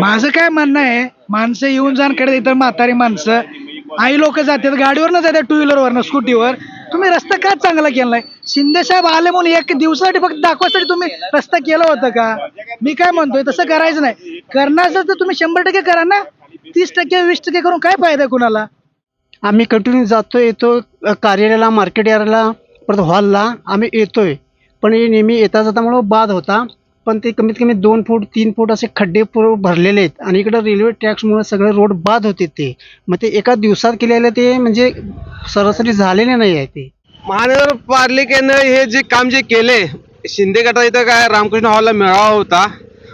माझं काय म्हणणं आहे माणसं येऊन जाणकडे इतर म्हातारी माणसं. आई लोक जातात गाडीवरनं जातात टू व्हीलरवरनं स्कूटीवर तुम्ही रस्ता का चांगला केलाय शिंदे साहेब आले म्हणून एक दिवसासाठी फक्त दाखवासाठी तुम्ही रस्ता केला होता का? मी काय म्हणतोय तसं करायचं नाही. करण्याचं तर तुम्ही शंभर टक्के करा ना. तीस टक्के वीस टक्के करून काय फायदा आहे कुणाला? आम्ही कंटिन्यू जातो येतो कार्यालयाला मार्केट यार्डला परत हॉलला आम्ही येतोय. पण हे नेहमी येता जातामुळं बाद होता. पण ते कमीत कमी दोन फूट तीन फूट असे खड्डे पूर भरलेले आहेत. आणि इकडं रेल्वे ट्रॅक्समुळे सगळे रोड बाद होते ते. मग ते एका दिवसात केलेलं ते म्हणजे सरासरी झालेले नाही आहे ते. महानगरपालिकेनं हे जे काम जे केले शिंदे गटा इथं काय रामकृष्ण हॉलला मेळावा होता.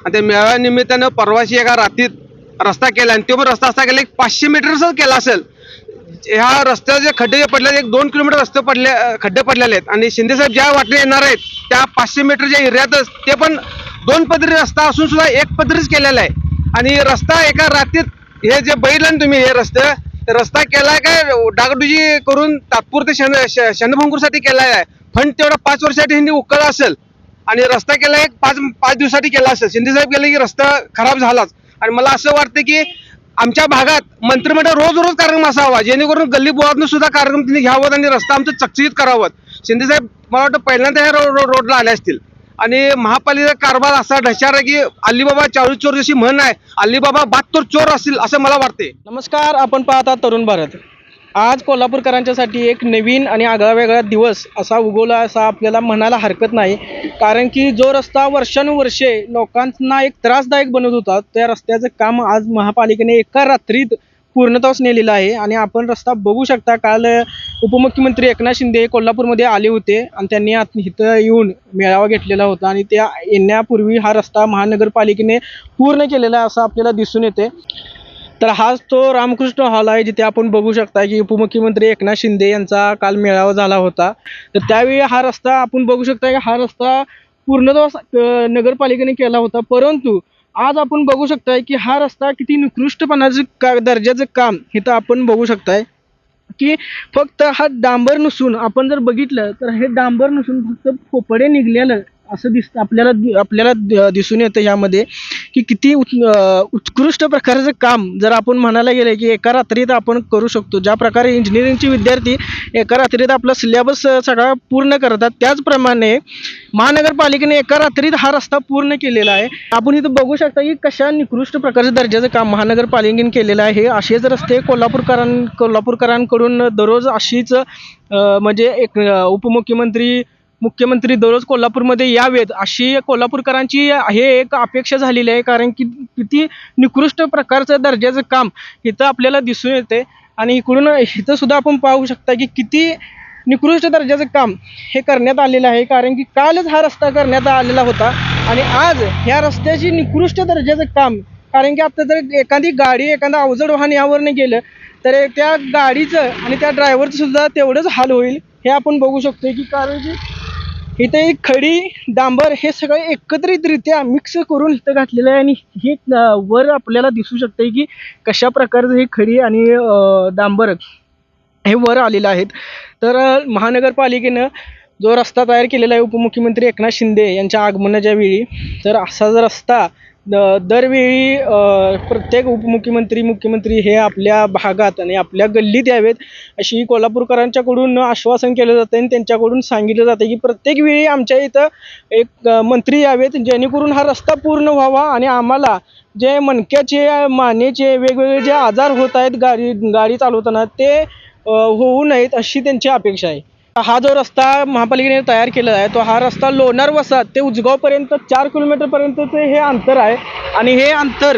आणि त्या मेळाव्या निमित्तानं परवाशी एका रात्रीत रस्ता केला आणि तो पण रस्ता असा केला एक पाचशे मीटरचाच केला असेल ह्या रस्त्याचे खड्डे जे पडले एक दोन किलोमीटर रस्ते पडले खड्डे पडलेले आहेत. आणि शिंदे साहेब ज्या वाटले येणार आहेत त्या पाचशे मीटरच्या एरियातच ते पण दोन पदरी रस्ता असून सुद्धा एक पदरीच केलेला आहे. आणि रस्ता एका रात्रीत हे जे बैल तुम्ही हे रस्ते रस्ता केलाय काय? डागडुजी करून तात्पुरते शन शनभंगूरसाठी केलाय. आहे फंड तेवढा पाच वर्षासाठी हिंदी उकळला असेल. आणि रस्ता केला एक पाच पाच दिवसासाठी केला असेल. शिंदे साहेब गेले की रस्ता खराब झालाच. आणि मला असं वाटतं की आमच्या भागात मंत्रिमंडळ रोज रोज कार्यक्रम असावा. जेणेकरून गल्ली बोळातून सुद्धा कार्यक्रम त्यांनी घ्यावं आणि रस्ता आमचं चकचकीत करावं. शिंदे साहेब मला वाटतं पहिल्यांदा ह्या रोड रोडला आले असतील. आणि महापालिका कारभार असा ढशार आहे की अलिबाबा चारू चोर जशी म्हण आहे अलिबाबा बहात्तर चोर असतील असं मला वाटते नमस्कार आपण पाहता तरुण भारत. आज कोल्हापूरकरांच्यासाठी एक नवीन आणि आगळा वेगळा दिवस असा उगवला असा आपल्याला म्हणायला हरकत नाही. कारण की जो रस्ता वर्षानुवर्षे लोकांना एक त्रासदायक बनवत होता त्या रस्त्याचं काम आज महापालिकेने एका रात्रीत पूर्णत्वास नेलेला आहे. आणि आपण रस्ता बघू शकता काल उपमुख्यमंत्री एकनाथ शिंदे कोल्हापूरमध्ये आले होते. आणि त्यांनी आत- इथं येऊन मेळावा घेतलेला होता. आणि त्या येण्यापूर्वी हा रस्ता महानगरपालिकेने पूर्ण केलेला असा असं आपल्याला दिसून येते. तर हाच तो रामकृष्ण हॉल आहे जिथे आपण बघू शकता की उपमुख्यमंत्री एकनाथ शिंदे यांचा काल मेळावा झाला होता. तर त्यावेळी हा रस्ता आपण बघू शकता की हा रस्ता पूर्णत्वास नगरपालिकेने केला होता. परंतु आज आपण बघू शकताय की हा रस्ता किती निकृष्टपणाचं का दर्जाचं काम इथं आपण बघू शकताय की फक्त हा डांबर नसून आपण जर बघितलं तर हे डांबर नसून फक्त पोपडे निघलेलं असं दिसतं आपल्याला आपल्याला दिसून येतं यामध्ये की किती उत् उत्कृष्ट प्रकारचं काम जर आपण म्हणायला गेलं की एका रात्रीत आपण करू शकतो ज्या प्रकारे इंजिनिअरिंगचे विद्यार्थी एका रात्रीत आपला सिलेबस सगळा पूर्ण करतात त्याचप्रमाणे महानगरपालिकेने एका रात्रीत हा रस्ता पूर्ण केलेला आहे. आपण इथं बघू शकता की कशा निकृष्ट प्रकारचं दर्जाचं काम महानगरपालिकेने केलेलं आहे. असेच रस्ते कोल्हापूरकरां कोल्हापूरकरांकडून दररोज अशीच म्हणजे एक उपमुख्यमंत्री मुख्यमंत्री दररोज कोल्हापूरमध्ये यावेत अशी कोल्हापूरकरांची हे एक अपेक्षा झालेली आहे. कारण की किती निकृष्ट प्रकारचं दर्जाचं काम इथं आपल्याला दिसून येते. आणि इकडून इथं सुद्धा आपण पाहू शकता की किती निकृष्ट दर्जाचं काम हे करण्यात आलेलं आहे. कारण की कालच हा रस्ता करण्यात आलेला होता. आणि आज ह्या रस्त्याची निकृष्ट दर्जाचं काम कारण की आता जर एखादी गाडी एखादा अवजड वाहन यावरनं गेलं तर त्या गाडीचं आणि त्या ड्रायव्हरचं सुद्धा तेवढंच हाल होईल हे आपण बघू शकतो की कारण की इथे एक खडी डांबर हे सगळं एकत्रितरित्या मिक्स करून इथं घातलेलं आहे आणि हे वर आपल्याला दिसू शकते की कशा प्रकारचं हे खडी आणि डांबर हे वर आलेलं आहेत. तर महानगरपालिकेनं जो रस्ता तयार केलेला आहे उपमुख्यमंत्री एकनाथ शिंदे यांच्या आगमनाच्या वेळी तर असा जर रस्ता द- दरवेळी प्रत्येक उपमुख्यमंत्री मुख्यमंत्री हे आपल्या भागात आणि आपल्या गल्लीत यावेत अशी कोल्हापूरकरांच्याकडून आश्वासन केलं जातं आणि त्यांच्याकडून सांगितलं जातं की प्रत्येक वेळी आमच्या इथं एक मंत्री यावेत जेणेकरून हा रस्ता पूर्ण व्हावा आणि आम्हाला जे मणक्याचे मानेचे वेगवेगळे जे आजार होत आहेत गाडी गाडी चालवताना ते होऊ नयेत अशी त्यांची अपेक्षा आहे. हा जो रस्ता महापालिकेने तयार केलेला आहे तो हा रस्ता लोणार वसाहत ते उजगावपर्यंत चार किलोमीटरपर्यंतचे हे अंतर आहे. आणि हे अंतर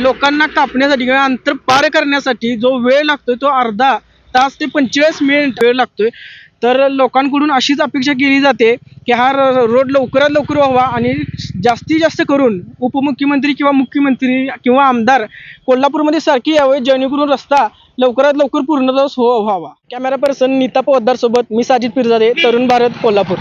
लोकांना कापण्यासाठी किंवा अंतर पार करण्यासाठी जो वेळ लागतोय तो अर्धा तास ते पंचेचाळीस मिनिट वेळ लागतोय. तर लोकांकडून अशीच अपेक्षा केली जाते की हा र- रोड लवकरात लवकर व्हावा आणि जास्तीत जास्त करून उपमुख्यमंत्री किंवा मुख्यमंत्री किंवा आमदार कोल्हापूरमध्ये सारखी यावे जेणेकरून रस्ता लवकरात लवकर पूर्णतः हो व्हावा. कॅमेरा पर्सन नीता पोद्दार सोबत मी साजिद पिरजादे तरुण भारत कोल्हापूर.